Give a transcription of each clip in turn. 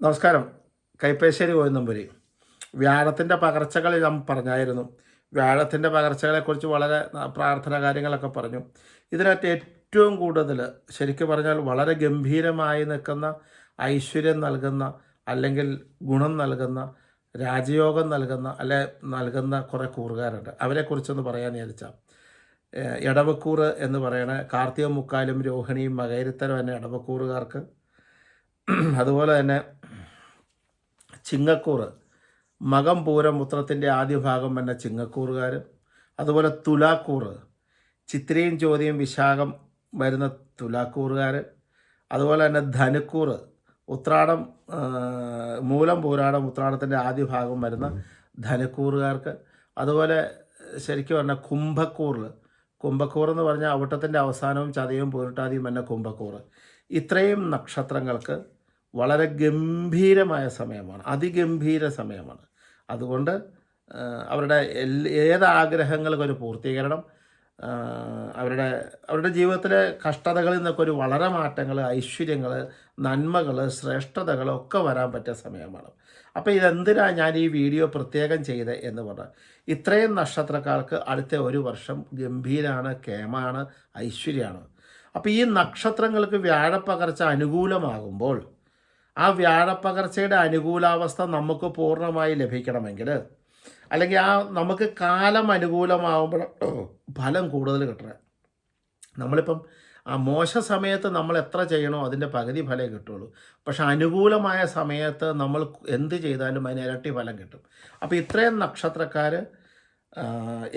നമസ്കാരം. കൈപ്പേശ്ശേരി കോയന്നമ്പുരി വ്യാഴത്തിന്റെ പകർച്ചകളിൽ നാം പറഞ്ഞായിരുന്നു. വ്യാഴത്തിന്റെ പകർച്ചകളെക്കുറിച്ച് വളരെ പ്രാർത്ഥന കാര്യങ്ങളൊക്കെ പറഞ്ഞു. ഇതിനകത്ത് ഏറ്റവും കൂടുതൽ ശരിക്കും പറഞ്ഞാൽ വളരെ ഗംഭീരമായി നിൽക്കുന്ന ഐശ്വര്യം നൽകുന്ന അല്ലെങ്കിൽ ഗുണം നൽകുന്ന രാജയോഗം നൽകുന്ന അല്ലെ നൽകുന്ന കുറേ കൂറുകാരുണ്ട്. അവരെക്കുറിച്ചൊന്ന് പറയാൻ വിചാരിച്ചാൽ ഇടവക്കൂർ എന്ന് പറയണ കാർത്തിക മുക്കാലും രോഹിണിയും മകൈരത്തരം എന്ന എടവക്കൂറുകാർക്ക്. അതുപോലെ തന്നെ ചിങ്ങക്കൂറ്. മകം പൂരം ഉത്രത്തിന്റെ ആദ്യ ഭാഗം എന്ന ചിങ്ങക്കൂറുകാർ അതുപോലെ തുലാക്കൂർ ചിത്രയും ചോദ്യം വിശാഖം വരുന്ന തുലാക്കൂറുകാർ അതുപോലെ തന്നെ ധനുക്കൂർ ഉത്രാടം മൂലം പൂരാടം ഉത്രാടത്തിന്റെ ആദ്യ ഭാഗം വരുന്ന ധനുക്കൂറുകാർക്ക്. അതുപോലെ ശരിക്കും പറഞ്ഞാൽ കുംഭക്കൂറിൽ കുംഭക്കൂർ എന്ന് പറഞ്ഞാൽ അവിട്ടത്തിന്റെ അവസാനവും ചതയും പൂരിട്ടാതിയും എന്ന കുംഭക്കൂർ ഇത്രയും നക്ഷത്രങ്ങൾക്ക് വളരെ ഗംഭീരമായ സമയമാണ് അതിഗംഭീര സമയമാണ്. അതുകൊണ്ട് അവരുടെ ഏത് ആഗ്രഹങ്ങൾക്ക് ഒരു പൂർത്തീകരണം അവരുടെ അവരുടെ ജീവിതത്തിലെ കഷ്ടതകളിൽ നിന്നൊക്കെ ഒരു വളരെ മാറ്റങ്ങൾ ഐശ്വര്യങ്ങൾ നന്മകൾ ശ്രേഷ്ഠതകൾ ഒക്കെ വരാൻ പറ്റിയ സമയമാണ്. അപ്പോൾ ഇതെന്തിനാണ് ഞാൻ ഈ വീഡിയോ പ്രത്യേകം ചെയ്തത് എന്ന് പറഞ്ഞാൽ ഇത്രയും നക്ഷത്രക്കാർക്ക് അടുത്ത ഒരു വർഷം ഗംഭീരാണ് കേമാണ് ഐശ്വര്യമാണ്. അപ്പോൾ ഈ നക്ഷത്രങ്ങൾക്ക് വ്യാഴപ്പകർച്ച അനുകൂലമാകുമ്പോൾ ആ വ്യാഴപ്പകർച്ചയുടെ അനുകൂലാവസ്ഥ നമുക്ക് പൂർണമായി ലഭിക്കണമെങ്കിൽ അല്ലെങ്കിൽ ആ നമുക്ക് കാലം അനുകൂലമാകുമ്പോൾ ഫലം കൂടുതൽ കിട്ടണം. നമ്മളിപ്പം ആ മോശ സമയത്ത് നമ്മൾ എത്ര ചെയ്യണോ അതിന്റെ പകുതി ഫലമേ കിട്ടുള്ളൂ. പക്ഷെ അനുകൂലമായ സമയത്ത് നമ്മൾ എന്ത് ചെയ്താലും അതിന് ഇരട്ടി ഫലം കിട്ടും. അപ്പോൾ ഇത്രയും നക്ഷത്രക്കാർ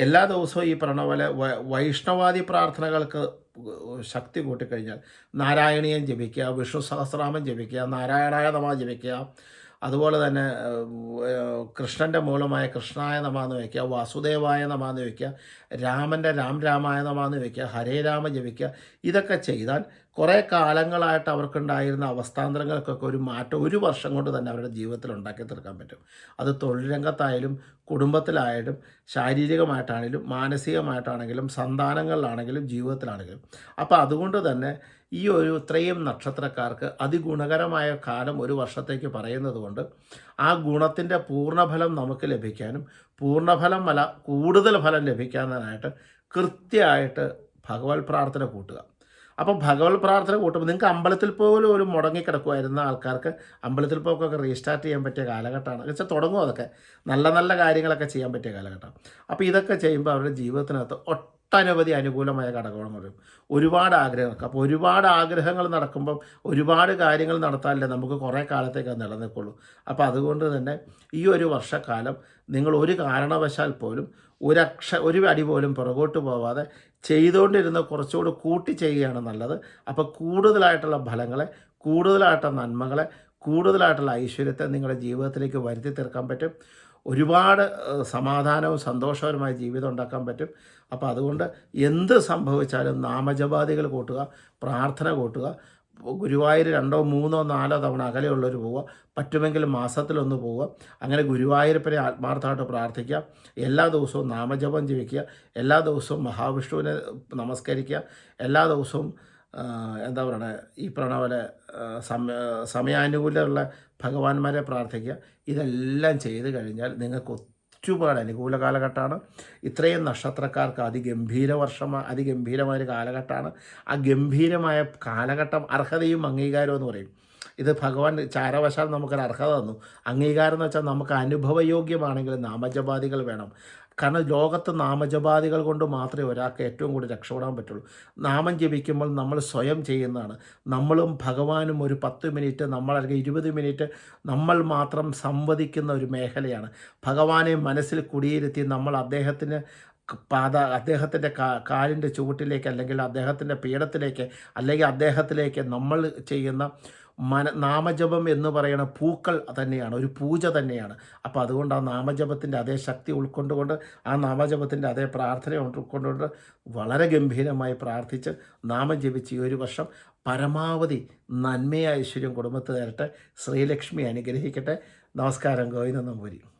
എല്ലാ ദിവസവും ഈ പറഞ്ഞ പോലെ വൈഷ്ണവാദി പ്രാർത്ഥനകൾക്ക് ശക്തി കൂട്ടിക്കഴിഞ്ഞാൽ നാരായണീയം ജപിക്കുക വിഷ്ണു സഹസ്രാമൻ ജപിക്കുക നാരായണായ നമ ജപിക്കുക അതുപോലെ തന്നെ കൃഷ്ണന്റെ മൂലമായ കൃഷ്ണായ നമ എന്ന് വയ്ക്കുക വാസുദേവായ നമ എന്ന് വയ്ക്കുക രാമന്റെ രാം രാമായ നമ എന്ന് വയ്ക്കുക ഹരേ രാമ ജപിക്കുക ഇതൊക്കെ ചെയ്താൽ കുറേ കാലങ്ങളായിട്ട് അവർക്കുണ്ടായിരുന്ന അവസ്ഥാന്തരങ്ങൾക്കൊക്കെ ഒരു മാറ്റം ഒരു വർഷം കൊണ്ട് തന്നെ അവരുടെ ജീവിതത്തിൽ ഉണ്ടാക്കി തീർക്കാൻ പറ്റും. അത് തൊഴിൽ രംഗത്തായാലും കുടുംബത്തിലായാലും ശാരീരികമായിട്ടാണെങ്കിലും മാനസികമായിട്ടാണെങ്കിലും സന്താനങ്ങളിലാണെങ്കിലും ജീവിതത്തിലാണെങ്കിലും. അപ്പോൾ അതുകൊണ്ട് തന്നെ ഈ ഒരു ഇത്രയും നക്ഷത്രക്കാർക്ക് അതിഗുണകരമായ കാലം ഒരു വർഷത്തേക്ക് പറയുന്നത് കൊണ്ട് ആ ഗുണത്തിന്റെ പൂർണഫലം നമുക്ക് ലഭിക്കാനും പൂർണഫലം അല്ല കൂടുതൽ ഫലം ലഭിക്കാനായിട്ട് കൃത്യമായിട്ട് ഭഗവത് പ്രാർത്ഥന കൂട്ടുക. അപ്പം ഭഗവത് പ്രാർത്ഥന കൂട്ടുമ്പോൾ നിങ്ങൾക്ക് അമ്പലത്തിൽ പോലും ഒരു മുടങ്ങിക്കിടക്കുമായിരുന്ന ആൾക്കാർക്ക് അമ്പലത്തിൽ പോക്കൊക്കെ റീസ്റ്റാർട്ട് ചെയ്യാൻ പറ്റിയ കാലഘട്ടമാണ്. എന്ന് വെച്ചാൽ തുടങ്ങും അതൊക്കെ. നല്ല നല്ല കാര്യങ്ങളൊക്കെ ചെയ്യാൻ പറ്റിയ കാലഘട്ടം. അപ്പോൾ ഇതൊക്കെ ചെയ്യുമ്പോൾ അവരുടെ ജീവിതത്തിനകത്ത് ഒട്ടനവധി അനുകൂലമായ ഘടകങ്ങൾ വരും. ഒരുപാട് ആഗ്രഹങ്ങൾക്ക് അപ്പോൾ ഒരുപാട് ആഗ്രഹങ്ങൾ നടക്കുമ്പം ഒരുപാട് കാര്യങ്ങൾ നടത്താനല്ലേ നമുക്ക് കുറേ കാലത്തേക്ക് അത് നിലനിൽക്കുള്ളൂ. അപ്പോൾ അതുകൊണ്ട് തന്നെ ഈ ഒരു വർഷക്കാലം നിങ്ങൾ ഒരു കാരണവശാൽ പോലും ഒരക്ഷ ഒരു അടി പോലും പുറകോട്ട് പോവാതെ ചെയ്തുകൊണ്ടിരുന്ന കുറച്ചുകൂടി കൂട്ടി ചെയ്യുകയാണ് നല്ലത്. അപ്പോൾ കൂടുതലായിട്ടുള്ള ഫലങ്ങളെ കൂടുതലായിട്ടുള്ള നന്മകളെ കൂടുതലായിട്ടുള്ള ഐശ്വര്യത്തെ നിങ്ങളുടെ ജീവിതത്തിലേക്ക് വരുത്തി തീർക്കാൻ പറ്റും. ഒരുപാട് സമാധാനവും സന്തോഷകരമായ ജീവിതം ഉണ്ടാക്കാൻ പറ്റും. അപ്പോൾ അതുകൊണ്ട് എന്ത് സംഭവിച്ചാലും നാമജപാദികൾ കൂട്ടുക പ്രാർത്ഥന കൂട്ടുക ഗുരുവായൂർ രണ്ടോ മൂന്നോ നാലോ തവണ അകലെയുള്ളവർ പോവുക. പറ്റുമെങ്കിൽ മാസത്തിലൊന്ന് പോവുക. അങ്ങനെ ഗുരുവായൂരപ്പനെ ആത്മാർത്ഥമായിട്ട് പ്രാർത്ഥിക്കുക. എല്ലാ ദിവസവും നാമജപം ജപിക്കുക. എല്ലാ ദിവസവും മഹാവിഷ്ണുവിനെ നമസ്കരിക്കുക. എല്ലാ ദിവസവും എന്താ പറയുക ഈ പറഞ്ഞ പോലെ സമയ സമയാനുകൂലമുള്ള ഭഗവാന്മാരെ പ്രാർത്ഥിക്കുക. ഇതെല്ലാം ചെയ്ത് കഴിഞ്ഞാൽ നിങ്ങൾക്ക് ഒരുപാട് അനുകൂല കാലഘട്ടമാണ്. ഇത്രയും നക്ഷത്രക്കാർക്ക് അതിഗംഭീര വർഷമാണ് അതിഗംഭീരമായൊരു കാലഘട്ടമാണ്. ആ ഗംഭീരമായ കാലഘട്ടം അർഹതയും അംഗീകാരവും എന്ന് പറയും. ഇത് ഭഗവാൻ ചാരവശാൽ നമുക്കൊരു അർഹത തന്നു. അംഗീകാരം എന്ന് വെച്ചാൽ നമുക്ക് അനുഭവയോഗ്യമാണെങ്കിൽ നാമജപാദികൾ വേണം. കാരണം ലോകത്ത് നാമജപാദികൾ കൊണ്ട് മാത്രമേ ഒരാൾക്ക് ഏറ്റവും കൂടുതൽ രക്ഷപ്പെടാൻ പറ്റുള്ളൂ. നാമം ജപിക്കുമ്പോൾ നമ്മൾ സ്വയം ചെയ്യുന്നതാണ്. നമ്മളും ഭഗവാനും ഒരു പത്ത് മിനിറ്റ് നമ്മൾ അല്ലെങ്കിൽ ഇരുപത് മിനിറ്റ് നമ്മൾ മാത്രം സംവദിക്കുന്ന ഒരു മേഖലയാണ്. ഭഗവാനെ മനസ്സിൽ കുടിയിരുത്തി നമ്മൾ അദ്ദേഹത്തിന് പാത അദ്ദേഹത്തിന്റെ കാ കാലിന്റെ ചുവട്ടിലേക്ക് അല്ലെങ്കിൽ അദ്ദേഹത്തിന്റെ പീഠത്തിലേക്ക് അല്ലെങ്കിൽ അദ്ദേഹത്തിലേക്ക് നമ്മൾ ചെയ്യുന്ന മന നാമജപം എന്ന് പറയുന്ന പൂക്കൾ തന്നെയാണ് ഒരു പൂജ തന്നെയാണ്. അപ്പോൾ അതുകൊണ്ട് ആ നാമജപത്തിന്റെ അതേ ശക്തി ഉൾക്കൊണ്ടുകൊണ്ട് ആ നാമജപത്തിന്റെ അതേ പ്രാർത്ഥന ഉൾക്കൊണ്ടുകൊണ്ട് വളരെ ഗംഭീരമായി പ്രാർത്ഥിച്ച് നാമം ജപിച്ച് ഈ ഒരു വർഷം പരമാവധി നന്മയ ഐശ്വര്യം കുടുംബത്ത് തരട്ടെ ശ്രീലക്ഷ്മി അനുഗ്രഹിക്കട്ടെ. നമസ്കാരം. ഗോവിന്ദ നമ്പൂരി